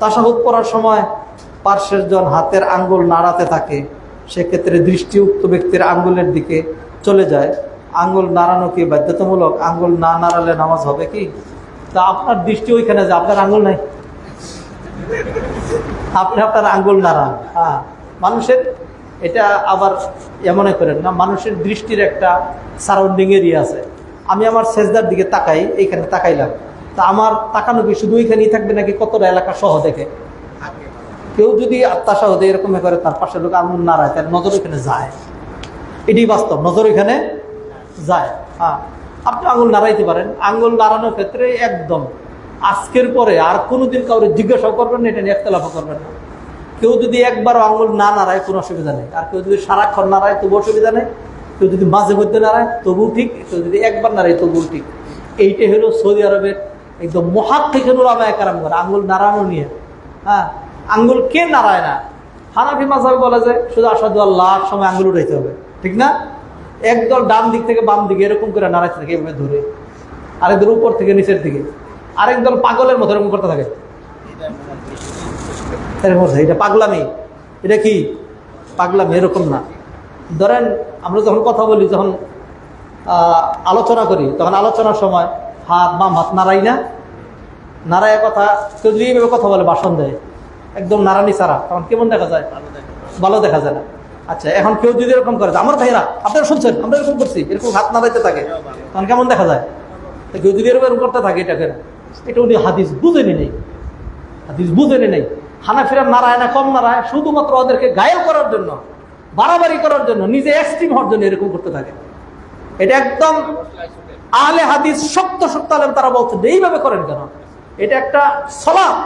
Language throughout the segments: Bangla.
তাসাহুদ করার সময় পার্শ্বের জন হাতের আঙ্গুল নাড়াতে থাকে, সেক্ষেত্রে দৃষ্টি উক্ত ব্যক্তির আঙ্গুলের দিকে চলে যায়। আঙ্গুল নাড়ানো কি বাধ্যতামূলক? আঙ্গুল না নাড়ালে নামাজ হবে কি? তা আপনার দৃষ্টি ওইখানে যে আপনার আঙ্গুল নাই। আপনি আপনার আঙ্গুল নাড়ান। হ্যাঁ মানুষের এটা আবার এমনে করেন না, মানুষের দৃষ্টির একটা সারাউন্ডিং এরিয়া আছে। আমি আমার সেজদার দিকে তাকাই, এইখানে তাকাইলাম। তা আমার তাকানো কি শুধু ওইখানেই থাকবে নাকি কতটা এলাকা সহ দেখে? কেউ যদি আত্মাশা হতে এরকম করে তার পাশে লোক আঙুল নাড়ায় তার নজর ওইখানে যায়। এটি বাস্তব, নজর ওইখানে যায়। হ্যাঁ আপনি আঙুল নাড়াইতে পারেন। আঙুল নাড়ানোর ক্ষেত্রে একদম আজকের পরে আর কোনোদিন কাউরে জিজ্ঞাসাও করবেন না, এটা নিয়ে একতলাফও করবেন না। কেউ যদি একবার আঙুল না নাড়ায়, কোনো অসুবিধা নেই। আর কেউ যদি সারাক্ষণ নাড়ায় তবু অসুবিধা নেই। কেউ যদি মাঝে মধ্যে নাড়ায় তবু ঠিক। কেউ যদি একবার নাড়ায় তবু ঠিক। এইটাই হলো সৌদি আরবের একদম মহাক্ষিকেনুর আমায় কারাম করে আঙ্গুল নাড়ানো নিয়ে। হ্যাঁ আঙ্গুল কে নাড়ায় না? হানাফি মাঝাবে বলে যে, শুধু আসাদু আল্লাহ সময় আঙ্গুল উঠাইতে হবে। ঠিক না? একদল ডান দিক থেকে বাম দিকে এরকম করে নাড়াইতে থাকে, এভাবে ধরে। আরেকদল উপর থেকে, নিচের দিকে। আরেক দল পাগলের মতো এরকম করতে থাকে। এরকম এটা পাগলামি। এটা কি? পাগলামি, এরকম না। ধরেন, আমরা যখন কথা বলি, যখন আলোচনা করি, তখন আলোচনার সময় হাত বাম হাত নাড়াই না। নাড়ায় কথা কেউ যদি এইভাবে কথা বলে বাসন দেয়। একদম নারানি ছাড়া। তখন কেমন দেখা যায়? ভালো দেখা যায়। না। আচ্ছা এখন কেউ যদি এরকম করে আমার ভাইরা আপনারা শুনছেন? আমরা এরকম করছি। এরকম হাত নাড়াইতে থাকে। তখন কেমন দেখা যায়? কেউ যদি এরকম এরকম করতে থাকে এটাকে এটা উনি হাদিস বুঝেনি নেই হাদিস বুঝেনি নেই হানাফিরা নাড়ায় না কম নাড়ায়। শুধুমাত্র ওদেরকে গায়েল করার জন্য বাড়াবাড়ি করার জন্য নিজে এক্সট্রিম হওয়ার জন্য এরকম করতে থাকে। এটা একদম আহলে হাদিস শক্ত শক্ত আলেম তারা বলছেন এইভাবে করেন কেন? এটা একটা সলাপ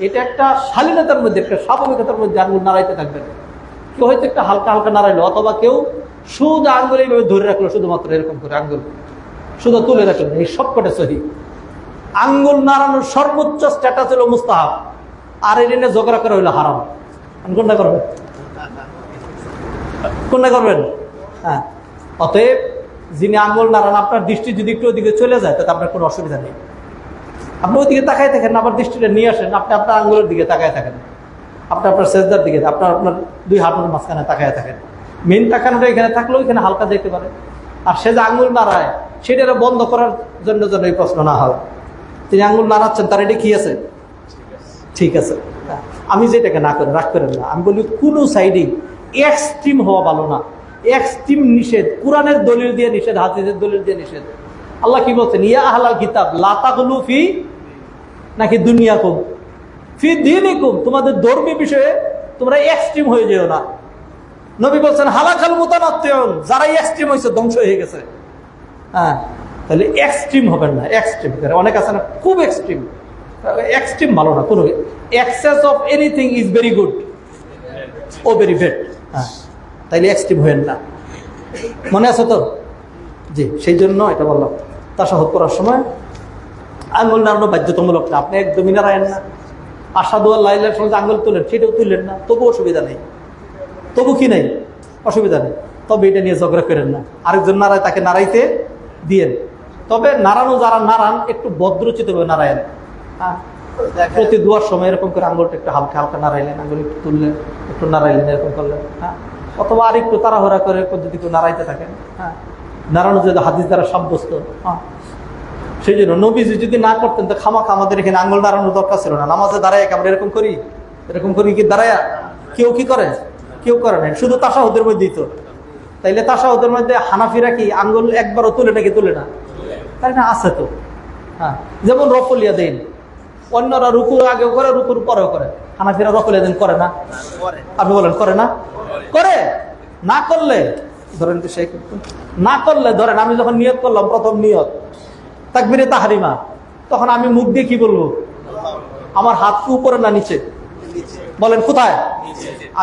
এটা একটা শালীনতার মধ্যে, একটা স্বাভাবিকতার মধ্যে আঙ্গুল নাড়াইতে থাকবেন। কেউ হয়তো একটা হালকা হালকা নাড়াইলো, অথবা কেউ শুধু আঙ্গুল এইভাবে ধরে রাখল, শুধুমাত্র এরকম করে আঙ্গুল। শুধু তুলে রাখল, এই সবকটা সহি। আঙ্গুল নাড়ানোর সর্বোচ্চ স্ট্যাটাস হলো মুস্তাহাব। আর এটা নিয়ে ঝগড়া করা হইল হারাম। কোনটা করবেন? কোনটা করবেন? হ্যাঁ। অতএব যিনি আঙ্গুল নাড়ান আপনার দৃষ্টি যদি একটু ওদিকে চলে যায়, তাতে আপনার কোনো অসুবিধা নেই। আপনি ওইদিকে তাকায় থাকেন আবার দৃষ্টিটা নিয়ে আসেন, আপনি আপনার আঙ্গুলের দিকে তাকায় থাকেন। আপনি আপনার সেজদার দিকে, আপনার আপনার দুই হাতের মাঝখানে তাকায় থাকেন। মেন তাকানোটা এখানে থাকলেও এখানে হালকা যেতে পারে আর সে যে আঙুল নাড়ায়, সেটা বন্ধ করার জন্য যেন এই প্রশ্ন না হয়। তিনি আঙুল নাড়াচ্ছেন, তার এটা কি আছে? ঠিক আছে। আমি যেটাকে না করে, রাগ করেন না। আমি বলি, কোনো সাইডে এক্সট্রিম হওয়া ভালো না। এক্সট্রিম নিষেধ। কোরআনের দলিল দিয়ে নিষেধ, হাদিসের দলিল দিয়ে নিষেধ। আল্লাহ কি বলছেন? ইয়া আহলাল কিতাব লাতাগুলু ফি নাকি দুনিয়া কুম ফি দিন তোমাদের ধর্মীয় বিষয়ে তোমরা এক্সট্রিম হয়ে যেও না। নবী বলছেন, হালাকাল মোতানাত্ময়ন যারা এক্সট্রিম হয়েছে ধ্বংস হয়ে গেছে। হ্যাঁ তাহলে এক্সট্রিম হবেন না। এক্সট্রিম অনেক আছে না? খুব এক্সট্রিম এক্সট্রিম ভালো না, কোনো excess of anything is very good O very bad হ্যাঁ। তাইলে এক্সট্রিম হবেন না। মনে আছে তো? জি সেই জন্য এটা বললাম। তাসাহত করার সময় আঙ্গুল নাড়ানো বাধ্যতামূলক না আপনি একদমই নারায়ণ না। আসাদু আল্লাহ সঙ্গে আঙ্গুল তুলেন সেটাও তুললেন না। তবু অসুবিধা নেই। তবু কি নেই? অসুবিধা নেই। তবে এটা নিয়ে ঝগড়া করেন না। আরেকজন নাড়ায় তাকে নাড়াইতে দিয়েন। তবে নাড়ানো যারা নাড়ান একটু ভদ্রচিত ভাবে নারায়ণ। হ্যাঁ? প্রতি দুয়ার সময় এরকম করে আঙুলটা একটু হালকা হালকা নাড়াইলেন আঙুল একটু তুললেন একটু নাড়াইলেন এরকম করলেন। হ্যাঁ? অথবা আর একটু তাড়াহুড়া করে যদি কেউ নাড়াইতে থাকেন। হ্যাঁ। নাড়ানো যদি হাদিস দ্বারা সাব্যস্ত। হ্যাঁ। সেই জন্য নবীজি যদি না করতেন তো খামাখা আমাদের এখানে আঙ্গুল দাঁড়ানোর দরকার ছিল না। নামাজে দাঁড়ায় আমরা এরকম করি? এরকম করি কি দাঁড়ায় কেউ কি করে? কেউ করে না। শুধু তাসাহুদের মধ্যেই তো। তাইলে তাসাহুদের মধ্যে হানাফিরা কি আঙ্গুল একবারও তুলে নাকি তুলে না? তাই না আছে তো। হ্যাঁ। যেমন রফলিয়া দিন। অন্যরা রুকুর আগেও করে রুকুর পরেও করে। হানাফিরা রফলিয়া দিন করে না? আপনি বলেন করে না? করে? না করলে ধরেন তো সেই না করলে ধরেন আমি যখন নিয়ত করলাম প্রথম নিয়ত তাকবিরে তাহারিমা তখন আমি মুখ দিয়ে কি বলব? আমার হাত কি উপরে না নিচে? বলেন কোথায়?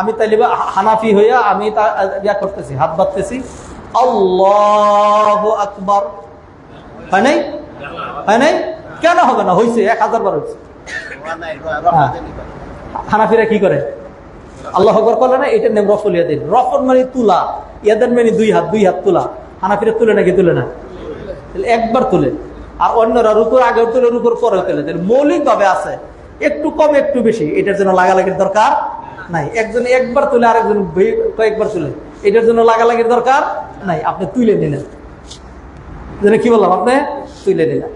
আমি তাইলে হানাফি হইয়া আমি তা ইয়া করতেছি হাত বাঁধতেছি আল্লাহ আকবর। হয় নাই? হয় নাই? কেন হবে না? হয়েছে এক হাজার বার হয়েছে হ্যাঁ। হানাফিরা কি করে? আল্লাহ আকবর করলে না, এটার নাম রফল ইয়াদিন। রফল মানে তুলা ইয়াদের মানে দুই হাত দুই হাত তুলা। হানাফিরা তুলে নাকি তুলে না? একবার তুলে। আর অন্যরা রুকুর আগেও তুলে, রুকুর পরে তুলে। মৌলিকভাবে আছে। একটু কম, একটু বেশি। এটার জন্য লাগালাগির দরকার নাই। একজন একবার তুলে, আরেকজন কয়েকবার তুলে। এটার জন্য লাগালাগির দরকার নাই। আপনি তুলে নিলেন। যেন কি বললাম আপনি? তুলে নিলেন।